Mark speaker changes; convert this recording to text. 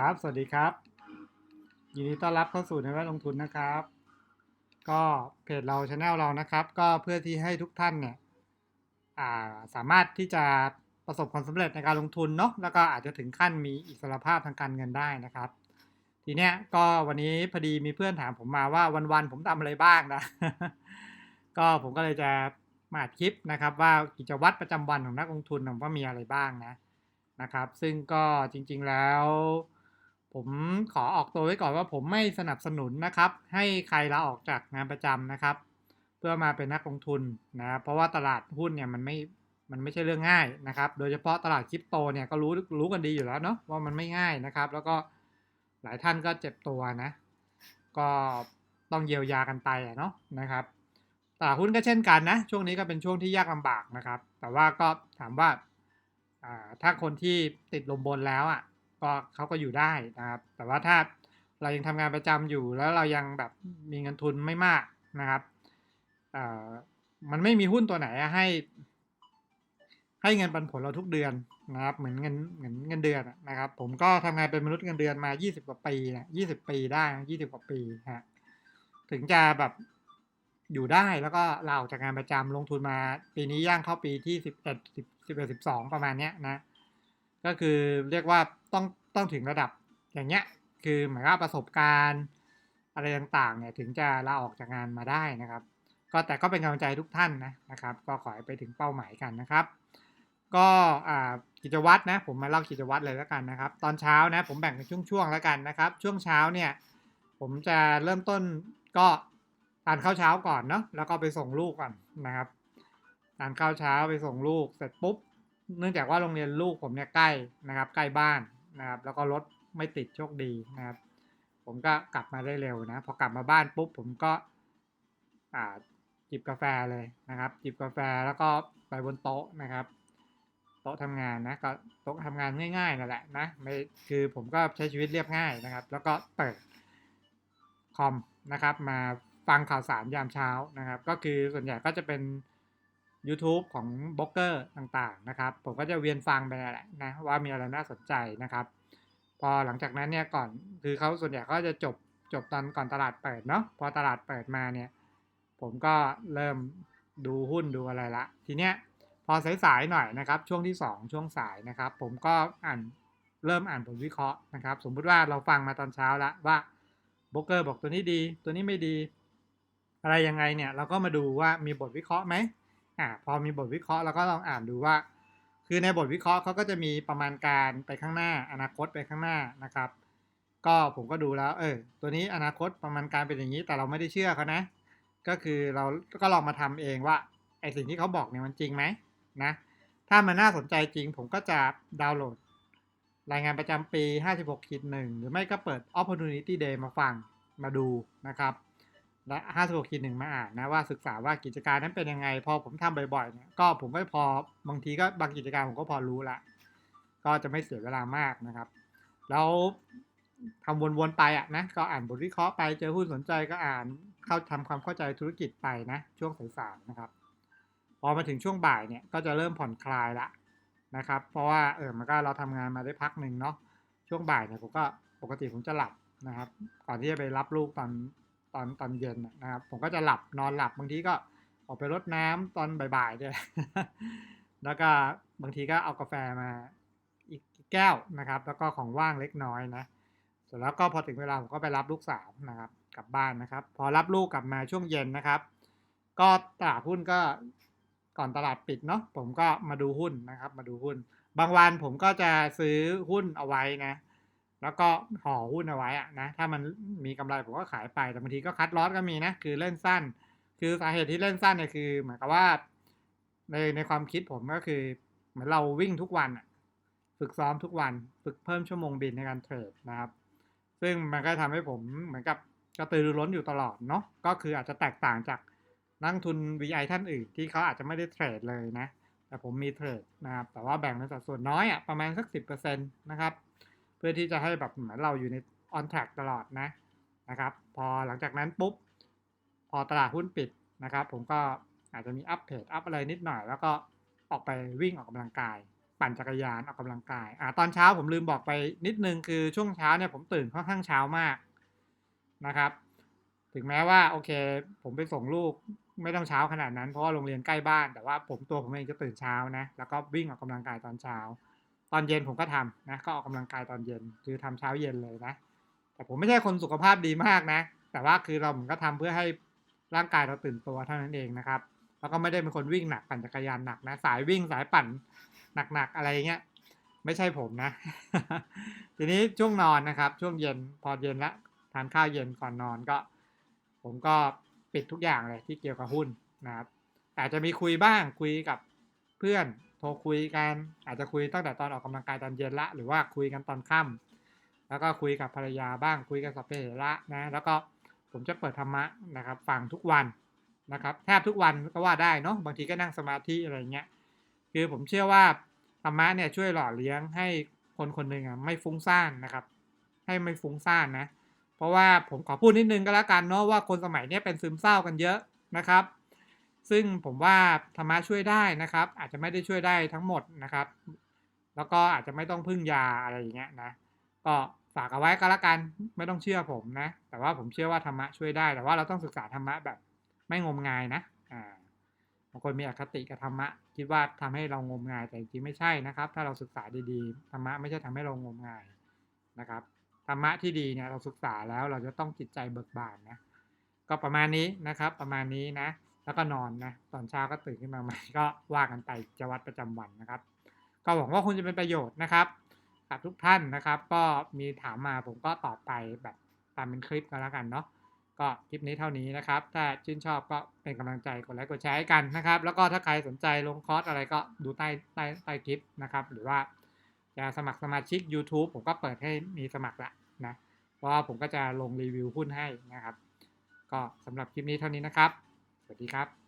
Speaker 1: ครับ สวัสดีครับ ยินดีต้อนรับเข้าสู่ในแวดลงทุนนะครับ ก็เพจเราช anel เรานะครับ ก็เพื่อที่ให้ทุกท่านเนี่ยาสามารถที่จะประสบความสำเร็จในการลงทุนเนาะแล้วก็อาจจะถึงขั้นมีอิสรภาพทางการเงินได้นะครับ ทีเนี้ยก็วันนี้พอดีมีเพื่อนถามผมมาว่าวันๆผมทำอะไรบ้างนะ ก็ผมก็เลยจะมาอัดคลิปนะครับ ว่ากิจวัตรประจำวันของนักลงทุนผมว่ามีอะไรบ้างนะนะครับ ซึ่งก็จริงๆแล้ว ผมขอออกตัวไว้ก่อนว่าผมไม่สนับสนุนนะครับ ให้ใครลาออกจากงานประจำนะครับ เพื่อมาเป็นนักลงทุนนะครับเพราะว่าตลาดหุ้นเนี่ยมันไม่มันไม่ใช่เรื่องง่ายนะครับ โดยเฉพาะตลาดคริปโตเนี่ยก็รู้รู้กันดีอยู่แล้วเนาะว่ามันไม่ง่ายนะครับ แล้วก็หลายท่านก็เจ็บตัวนะ ก็ต้องเยียวยากันไปเนาะนะครับตลาดหุ้นก็เช่นกันนะ ช่วงนี้ก็เป็นช่วงที่ยากลำบากนะครับ แต่ว่าก็ถามว่าอ่าถ้าคนที่ติดลมบนแล้วอะ ก็เขาก็อยู่ได้นะครับ แต่ว่าถ้าเรายังทำงานประจำอยู่แล้วเรายังแบบมีเงินทุนไม่มากนะครับมันไม่มีหุ้นตัวไหนให้ ให้เงินปันผลเราทุกเดือนนะครับ เหมือนเงินเหมือนเงินเดือนนะครับ ผมก็ทำงานเป็นมนุษย์เงินเดือนมา 20 กว่าปีนะ20 ปีได้ 20 กว่าปีฮะถึงจะแบบอยู่ได้แล้วก็ลาออกจากงานประจำลงทุนมาปีนี้ย่างเข้าปีที่ 11 10 11 12 ประมาณเนี้ยนะ ก็คือเรียกว่าต้องต้องถึงระดับอย่างเงี้ยคือหมายว่าประสบการณ์ อะไรต่างๆเนี่ยถึงจะลาออกจากงานมาได้นะครับ ก็แต่ก็เป็นกำลังใจทุกท่านนะนะครับ ก็ขอให้ไปถึงเป้าหมายกันนะครับ ก็อ่ากิจวัตรนะผมมาเล่ากิจวัตรเลยแล้วกันนะครับ ตอนเช้านะผมแบ่งเป็นช่วงๆแล้วกันนะครับ ช่วงเช้าเนี่ยผมจะเริ่มต้นก็ทานข้าวเช้าก่อนเนาะแล้วก็ไปส่งลูกก่อนนะครับทานข้าวเช้าไปส่งลูกเสร็จปุ๊บ เนื่องจากว่าโรงเรียนลูกผมเนี่ยใกล้นะครับ ใกล้บ้านนะครับ แล้วก็รถไม่ติดโชคดีนะครับ ผมก็กลับมาได้เร็วนะ พอกลับมาบ้านปุ๊บผมก็อ่าจิบกาแฟเลยนะครับ จิบกาแฟแล้วก็ไปบนโต๊ะนะครับโต๊ะทำงานนะก็โต๊ะทำงานง่ายๆนั่นแหละนะไม่คือผมก็ใช้ชีวิตเรียบง่ายนะครับ แล้วก็เปิดคอมนะครับ มาฟังข่าวสารยามเช้านะครับ ก็คือส่วนใหญ่ก็จะเป็น YouTube ของบล็อกเกอร์ต่างๆนะครับ ผมก็จะเวียนฟังไปนั่นแหละนะว่ามีอะไรน่าสนใจนะครับ พอหลังจากนั้นเนี่ยก่อนคือเขาส่วนใหญ่ก็จะจบจบตอนก่อนตลาดเปิดเนาะพอตลาดเปิดมาเนี่ย ผมก็เริ่มดูหุ้นดูอะไรละทีเนี้ยพอสายๆหน่อยนะครับ ช่วงที่ 2 ช่วงสายนะครับ ผมก็อ่านเริ่มอ่านผลวิเคราะห์นะครับ สมมุติว่าเราฟังมาตอนเช้าละว่าบล็อกเกอร์บอกตัวนี้ดี ตัวนี้ไม่ดี อะไรยังไงเนี่ยเราก็มาดูว่ามีบทวิเคราะห์ไหม อ่าพอมีบทวิเคราะห์เราก็ลองอ่านดูว่า คือในบทวิเคราะห์เขาก็จะมีประมาณการไปข้างหน้า อนาคตไปข้างหน้านะครับ ก็ผมก็ดูแล้ว เออตัวนี้อนาคตประมาณการเป็นอย่างนี้ แต่เราไม่ได้เชื่อเขานะ ก็คือเราก็ลองมาทำเองว่าไอสิ่งที่เขาบอกเนี่ยมันจริงไหมนะถ้ามันน่าสนใจจริง ผมก็จะดาวน์โหลด รายงานประจำปี 56ขีดหนึ่งหรือไม่ก็เปิด Opportunity Day มาฟังมาดูนะครับ และ56ขีดหนึ่งมาอ่านนะว่าศึกษาว่ากิจการนั้นเป็นยังไง พอผมทำบ่อยๆเนี่ยก็ผมก็พอบางทีก็บางกิจการผมก็พอรู้ละ ก็จะไม่เสียเวลามากนะครับ แล้วทำวนๆไปอะนะก็อ่านบทวิเคราะห์ไปเจอหุ้นสนใจก็อ่านเข้าทำความเข้าใจธุรกิจไปนะ ช่วงสายๆนะครับ พอมาถึงช่วงบ่ายเนี่ยก็จะเริ่มผ่อนคลายละนะครับ เพราะว่าเออมันก็เราทำงานมาได้พักหนึ่งเนาะช่วงบ่ายเนี่ยผมก็ปกติผมจะหลับนะครับ ก่อนที่จะไปรับลูกตอน ตอนตอนเย็นนะครับ ผมก็จะหลับนอนหลับบางทีก็ออกไปรดน้ำตอนบ่ายๆด้วยแล้วก็บางทีก็เอากาแฟมาอีกแก้วนะครับ แล้วก็ของว่างเล็กน้อยนะเสร็จแล้วก็พอถึงเวลาผมก็ไปรับลูกสาวนะครับ กลับบ้านนะครับ พอรับลูกกลับมาช่วงเย็นนะครับ ก็ตลาดหุ้นก็ก่อนตลาดปิดเนาะผมก็มาดูหุ้นนะครับ มาดูหุ้น บางวันผมก็จะซื้อหุ้นเอาไว้นะ แล้วก็ห่อหุ้นเอาไว้อะนะถ้ามันมีกำไรผมก็ขายไปแต่บางทีก็คัดลอสก็มีนะคือเล่นสั้น คือสาเหตุที่เล่นสั้นเนี่ยคือเหมือนกับว่าในในความคิดผมก็คือเหมือนเราวิ่งทุกวันฝึกซ้อมทุกวันฝึกเพิ่มชั่วโมงบินในการเทรดนะครับ ซึ่งมันก็ทำให้ผมเหมือนกับกระตือรือร้นอยู่ตลอดเนาะก็คืออาจจะแตกต่างจากนักทุน VI ท่านอื่นที่เขาอาจจะไม่ได้เทรดเลยนะแต่ผมมีเทรดนะครับแต่ว่าแบ่งเป็นสัดส่วนน้อยอะประมาณสัก 10%นะครับ พื่อที่จะให้แบบเหมือนเราอยู่ใน on track ตลอดนะนะครับ พอหลังจากนั้นปุ๊บ พอตลาดหุ้นปิดนะครับ ผมก็อาจจะมีอัปเพจอัพอะไรนิดหน่อย แล้วก็ออกไปวิ่งออกกำลังกาย ปั่นจักรยานออกกำลังกายอ่าตอนเช้าผมลืมบอกไปนิดนึงคือช่วงเช้าเนี่ยผมตื่นค่อนข้างเช้ามากนะครับ ถึงแม้ว่าโอเค ผมไปส่งลูกไม่ต้องเช้าขนาดนั้นเพราะว่าโรงเรียนใกล้บ้าน แต่ว่าผมตัวผมเองจะตื่นเช้านะแล้วก็วิ่งออกกำลังกายตอนเช้า ตอนเย็นผมก็ทำนะก็ออกกำลังกายตอนเย็นคือทำเช้าเย็นเลยนะ แต่ผมไม่ใช่คนสุขภาพดีมากนะ แต่ว่าคือเราเหมือนก็ทำเพื่อให้ร่างกายเราตื่นตัวเท่านั้นเองนะครับ แล้วก็ไม่ได้เป็นคนวิ่งหนักปั่นจักรยานหนักนะสายวิ่งสายปั่นหนักๆอะไรเงี้ยไม่ใช่ผมนะ ทีนี้ช่วงนอนนะครับ ช่วงเย็นพอเย็นละทานข้าวเย็นก่อนนอนก็ ผมก็ปิดทุกอย่างเลยที่เกี่ยวกับหุ้นนะครับแต่อาจจะมีคุยบ้างคุยกับเพื่อน รคุยกัน อาจจะคุยตั้งแต่ตอนออกกำลังกายตอนเย็นละ หรือว่าคุยกันตอนค่ำแล้วก็คุยกับภรรยาบ้างคุยกับสัพเพเหระนะ แล้วก็ผมจะเปิดธรรมะนะครับฟังทุกวันนะครับแทบทุกวันก็ว่าได้เนาะบางทีก็นั่งสมาธิอะไรเงี้ยคือผมเชื่อว่าธรรมะเนี่ยช่วยหล่อเลี้ยงให้คนคนหนึ่งอะไม่ฟุ้งซ่านนะครับ ให้ไม่ฟุ้งซ่านนะ เพราะว่าผมขอพูดนิดนึงก็แล้วกันเนาะว่าคนสมัยเนี้ยเป็นซึมเศร้ากันเยอะนะครับ ซึ่งผมว่าธรรมะช่วยได้นะครับ อาจจะไม่ได้ช่วยได้ทั้งหมดนะครับ แล้วก็อาจจะไม่ต้องพึ่งยาอะไรอย่างเงี้ยนะ ก็ฝากเอาไว้ก็แล้วกันไม่ต้องเชื่อผมนะ แต่ว่าผมเชื่อว่าธรรมะช่วยได้ แต่ว่าเราต้องศึกษาธรรมะแบบไม่งมงายนะอ่าบางคนมีอคติกับธรรมะคิดว่าทำให้เรางมงายแต่จริงไม่ใช่นะครับ ถ้าเราศึกษาดีๆธรรมะไม่ใช่ทำให้เรางมงายนะครับธรรมะที่ดีเนี่ยเราศึกษาแล้วเราจะต้องจิตใจเบิกบานนะก็ประมาณนี้นะครับ ประมาณนี้นะ แล้วก็นอนนะตอนเช้าก็ตื่นขึ้นมาใหม่ก็ว่ากันไปจวัดประจำวันนะครับ ก็หวังว่าคุณจะเป็นประโยชน์นะครับกับทุกท่านนะครับ ก็มีถามมาผมก็ตอบไปแบบตามเป็นคลิปก็แล้วกันเนาะก็คลิปนี้เท่านี้นะครับ ถ้าชื่นชอบก็เป็นกำลังใจกดไลค์กดแชร์ให้กันนะครับ แล้วก็ถ้าใครสนใจลงคอร์สอะไรก็ดูใต้ใต้ใต้คลิปนะครับ หรือว่าจะสมัครสมาชิก YouTube ผมก็เปิดให้มีสมัครละนะเพราะผมก็จะลงรีวิวหุ้นให้นะครับ ก็สำหรับคลิปนี้เท่านี้นะครับ สวัสดีครับ